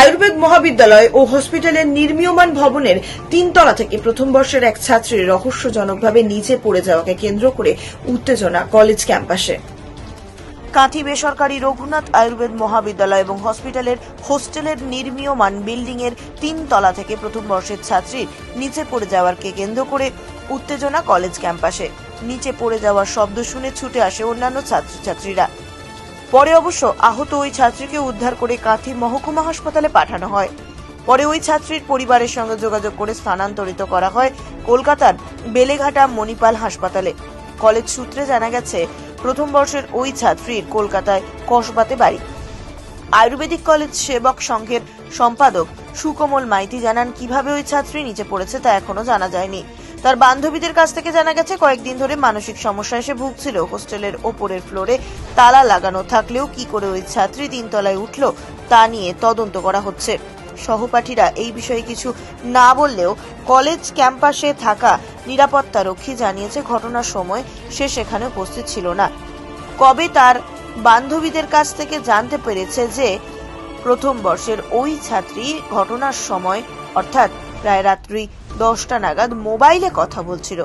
আয়ুর্বেদ মহাবিদ্যালয় ও হসপিটালের নির্মীয়মান ভবনের তিনতলা থেকে প্রথম বর্ষের এক ছাত্রীর রহস্যজনকভাবে নিচে পড়ে যাওয়াকে কেন্দ্র করে উত্তেজনা কলেজ ক্যাম্পাসে। কাঁথি বেসরকারি রঘুনাথ আয়ুর্বেদ মহাবিদ্যালয় এবং হসপিটালের হোস্টেলের নির্মীয়মান বিল্ডিং এর তিন তলা থেকে প্রথম বর্ষের ছাত্রীর নিচে পড়ে যাওয়ারকে কেন্দ্র করে উত্তেজনা কলেজ ক্যাম্পাসে। নিচে পড়ে যাওয়ার শব্দ শুনে ছুটে আসে অন্যান্য ছাত্রছাত্রীরা। পরে অবশ্য আহত ওই ছাত্রীকে উদ্ধার করে কাঁথি মহকুমা হাসপাতালে পাঠানো হয়। পরে ওই ছাত্রীর পরিবারের সঙ্গে যোগাযোগ করে স্থানান্তরিত করা হয় কলকাতার বেলেঘাটা মণিপাল হাসপাতালে। কলেজ সূত্রে জানা গেছে, প্রথম বর্ষের ওই ছাত্রীর কলকাতায় কসবাতে বাড়ি। আয়ুর্বেদিক কলেজ সেবক সংঘের সম্পাদক সুকমল মাইতি জানান, কীভাবে ওই ছাত্রী নিচে পড়েছে তা এখনও জানা যায়নি। তার বান্ধবীদের কাছ থেকে জানা গেছে, কয়েকদিন ধরে মানসিক সমস্যা এসে ভুগছিল। হোস্টেলের ওপরের ফ্লোরে তালা লাগানো থাকলেও কি করে ওই ছাত্রী তিনতলায় উঠল তা নিয়ে তদন্ত করা হচ্ছে। সহপাঠীরা এই বিষয়ে কিছু না বললেও কলেজ ক্যাম্পাসে থাকা নিরাপত্তা রক্ষী জানিয়েছে, ঘটনার সময় সে সেখানে উপস্থিত ছিল না। কবে তার বান্ধবীদের কাছ থেকে জানতে পেরেছে যে প্রথম বর্ষের ওই ছাত্রী ঘটনার সময়, অর্থাৎ প্রায় রাত্রি দশটা নাগাদ মোবাইলে কথা বলছিল।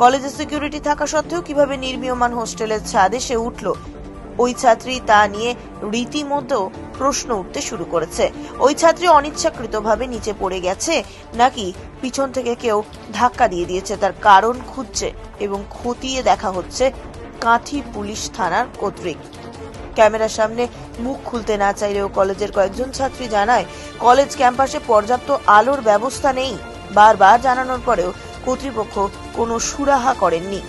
কলেজে সিকিউরিটি থাকা সত্ত্বেও কীভাবে নির্মীয়মান হোস্টেলের ছাদে সে উঠল, ওই ছাত্রী তা নিয়ে রীতিমতো প্রশ্ন উঠতে শুরু করেছে। ওই ছাত্রী অনিচ্ছাকৃতভাবে নিচে পড়ে গেছে, নাকি পিছন থেকে কেউ ধাক্কা দিয়ে দিয়েছে, তার কারণ খুঁজছে এবং খতিয়ে দেখা হচ্ছে কাঁথি পুলিশ থানার কর্তৃক। ক্যামেরার সামনে মুখ খুলতে না চাইলেও কলেজের কয়েকজন ছাত্রী জানায়, কলেজ ক্যাম্পাসে পর্যাপ্ত আলোর ব্যবস্থা নেই। বারবার জানানোর পরেও কর্তৃপক্ষ কোনো সুরাহা করেননি।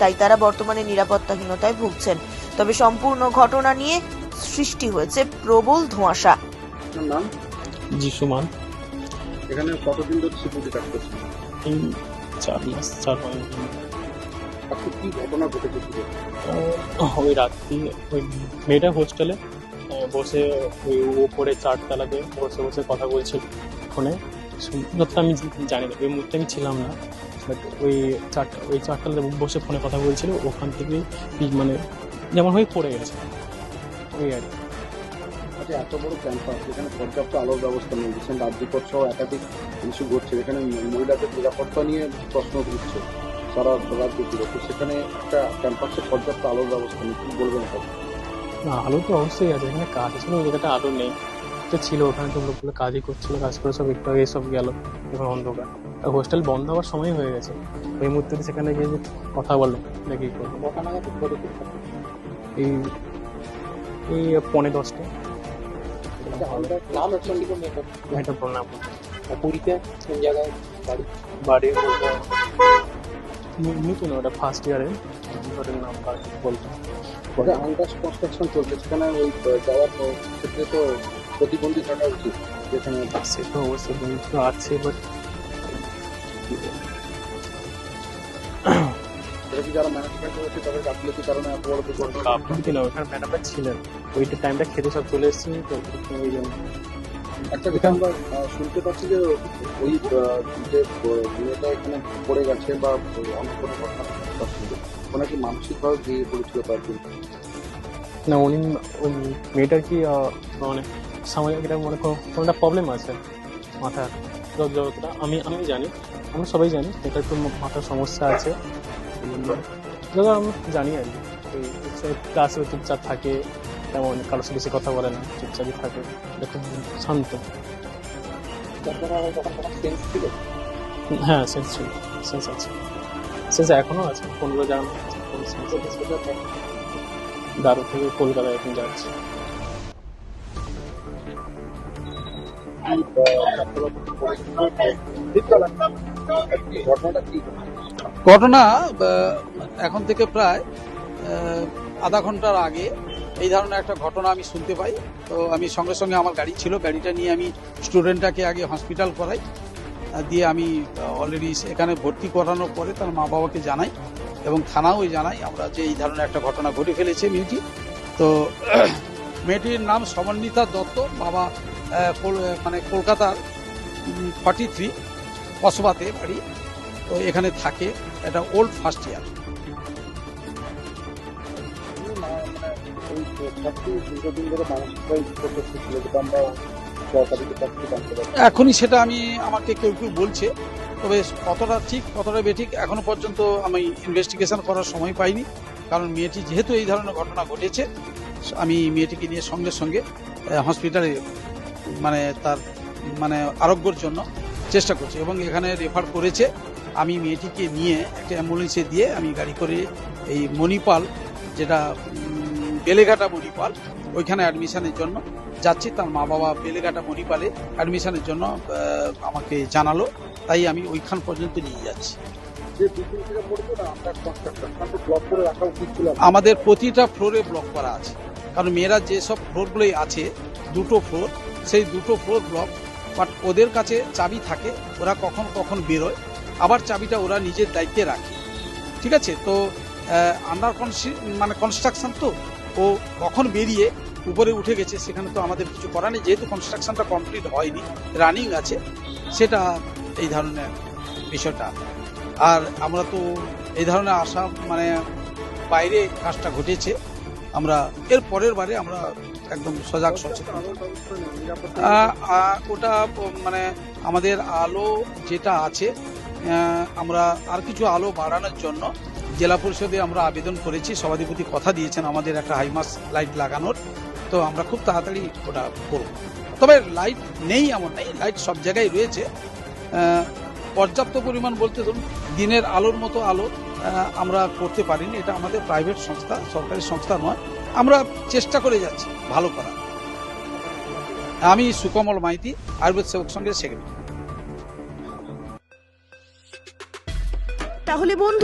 তাই তারা বর্তমানে নিরাপত্তাহীনতায় ভুগছেন। তবে সম্পূর্ণ ঘটনা নিয়ে সৃষ্টি হয়েছে প্রবল ধোঁয়াশা। যিশুমান এখানে কতদিন ধরে সিকিউরিটি কাজ করছেন? এই চার মাস চার পাঁচ দিন। আজকে কি ঘটনা ঘটেছে ওই রাত্রি ওই মেয়েটা হোস্টেলে বসে ওই উপরে চারতলাতে বসে বসে কথা বলছিল ফোনে। যতটা আমি জানি না ওই মুহূর্তে আমি ছিলাম না বাট ওই চারটা ওই চারটা বসে ফোনে কথা বলছিল ওখান থেকে মানে যেমন হয়ে পড়ে গেছে। ওই আর কি। আচ্ছা এত বড় ক্যাম্পাস যেখানে পর্যাপ্ত আলোর ব্যবস্থা নেই রিসেন্ট রাজ্যকর সহ একাধিক ইস্যু ঘটছে এখানে মহিলাদের নিরাপত্তা নিয়ে প্রশ্ন উঠছে সারা রাজ্য জুড়ে তো সেখানে একটা ক্যাম্পাসে পর্যাপ্ত আলোর ব্যবস্থা নেই কি বলবেন না আলো তো অবশ্যই আছে এখানে কাজ ওই জায়গাটা আলো নেই। তো ছিল ওখানে তো লোকগুলো কাজই করছিল কাজ করে সব একটু আগে সব গেল এখন অন্ধকার। আর হোস্টেল বন্ধ হওয়ার সময় হয়ে গেছে। ওই মুহূর্তে সেখানে গিয়ে কথা বলল নাকি এই এই পনেরো দশটা নাম একটু এটা প্রণাম পুরীতে কোন জায়গায় বাড়ি? নতুন ওটা ফার্স্ট ইয়ারে ওটার নাম বাড়ি বলতো। ওটা আন্ডার কনস্ট্রাকশন চলছে সেখানে ওই যাওয়ার ক্ষেত্রে তো প্রতিবন্ধী থাকা উচিত যেখানে সে তো অবশ্যই বন্ধু আছে বাট যারা ম্যানেজমেন্ট করেছে তাদের গাফিলতির কারণে এত বড় দুর্ঘটনা? আপনি না ওখানে ছিলেন ওই টাইমটা খেতে সব চলে এসেছি তো ওই জন্য। একটা যেটা আমরা শুনতে পাচ্ছি যে ওই আহ, যে মেয়েটা এখানে পড়ে গেছে বা অন্য কোনো ঘটনা মানসিকভাবে না উনি মেয়েটার কি মানে সামাজিক একটা মানে কোনো কোনো একটা প্রবলেম আছে মাথার। যত- আমি আমি জানি আমরা সবাই জানি এটা একটু মাথার সমস্যা আছে। এই আমি জানি আর কি। ক্লাসে চুপচাপ থাকে তেমন কারোর সাথে বেশি কথা বলে না চুপচাপই থাকে একটু শান্ত। হ্যাঁ সেন্স ছিল সেন্স আছে। সেন্স এখনও আছে sense আছে। দারু থেকে কলকাতায় এখন যাচ্ছে। ঘটনা এখন থেকে প্রায় আধা ঘণ্টার আগে এই ধরনের একটা ঘটনা আমি শুনতে পাই। তো আমি সঙ্গে সঙ্গে আমার গাড়ি ছিল, গাড়িটা নিয়ে আমি স্টুডেন্টটাকে আগে হসপিটাল করাই দিয়ে আমি অলরেডি এখানে ভর্তি করানোর পরে তার মা বাবাকে জানাই এবং থানাও জানাই আমরা যে এই ধরনের একটা ঘটনা ঘটে ফেলেছে মেয়েটি তো মেয়েটির নাম সমন্বিতা দত্ত, বাবা মানে কলকাতার ফর্টি থ্রি কসবাতে বাড়ি। তো এখানে থাকে, এটা ওল্ড ফার্স্ট ইয়ার এখনই সেটা আমি, আমাকে কেউ কেউ বলছে, তবে কতটা ঠিক, কতটা বেঠিক, এখনও পর্যন্ত আমি ইনভেস্টিগেশন করার সময় পাইনি, কারণ মেয়েটি যেহেতু এই ধরনের ঘটনা ঘটেছে আমি মেয়েটিকে নিয়ে সঙ্গে সঙ্গে হসপিটালে মানে তার মানে আরোগ্যর জন্য চেষ্টা করছি এবং এখানে রেফার করেছে। আমি মেয়েটিকে নিয়ে একটা অ্যাম্বুলেন্সে দিয়ে আমি গাড়ি করে এই মণিপাল যেটা বেলেঘাটা মণিপাল ওইখানে অ্যাডমিশনের জন্য যাচ্ছি। তার মা বাবা বেলেঘাটা মণিপালে অ্যাডমিশনের জন্য আমাকে জানালো। তাই আমি ওইখান পর্যন্ত নিয়ে যাচ্ছি। আমাদের প্রতিটা ফ্লোরে ব্লক করা আছে। কারণ মেয়েরা যেসব ফ্লোরগুলোই আছে, দুটো ফ্লোর, সেই দুটো ফ্লোর ব্লক বাট ওদের কাছে চাবি থাকে, ওরা কখন কখন বেরোয়, আবার চাবিটা ওরা নিজের দায়িত্বে রাখে। ঠিক আছে? তো আন্ডার মানে কনস্ট্রাকশন তো, ও কখন বেরিয়ে উপরে উঠে গেছে সেখানে তো আমাদের কিছু করার নেই, যেহেতু কনস্ট্রাকশনটা কমপ্লিট হয়নি রানিং আছে, সেটা এই ধরনের বিষয়টা। আর আমরা তো এই ধরনের আশা মানে বাইরে কাজটা ঘটেছে। আমরা এর পরের বারে আমরা একদম সজাগ, সচেতন। ওটা মানে আমাদের আলো যেটা আছে আমরা আর কিছু আলো বাড়ানোর জন্য জেলা পরিষদে আমরা আবেদন করেছি। সভাধিপতি কথা দিয়েছেন আমাদের একটা হাইমাস লাইট লাগানোর। তো আমরা খুব তাড়াতাড়ি ওটা করব। তবে লাইট নেই এমন নেই, লাইট সব জায়গায় রয়েছে। পর্যাপ্ত পরিমাণ বলতে ধরুন দিনের আলোর মতো আলো আমরা করতে পারিনি। এটা আমাদের প্রাইভেট সংস্থা, সরকারি সংস্থা নয়। আমরা চেষ্টা করে যাচ্ছি ভালো করার। আমি সুকমল মাইতি, আয়ুর্বেদ সেবক সঙ্গে সেক্রেটারি তাহলে বন্ধু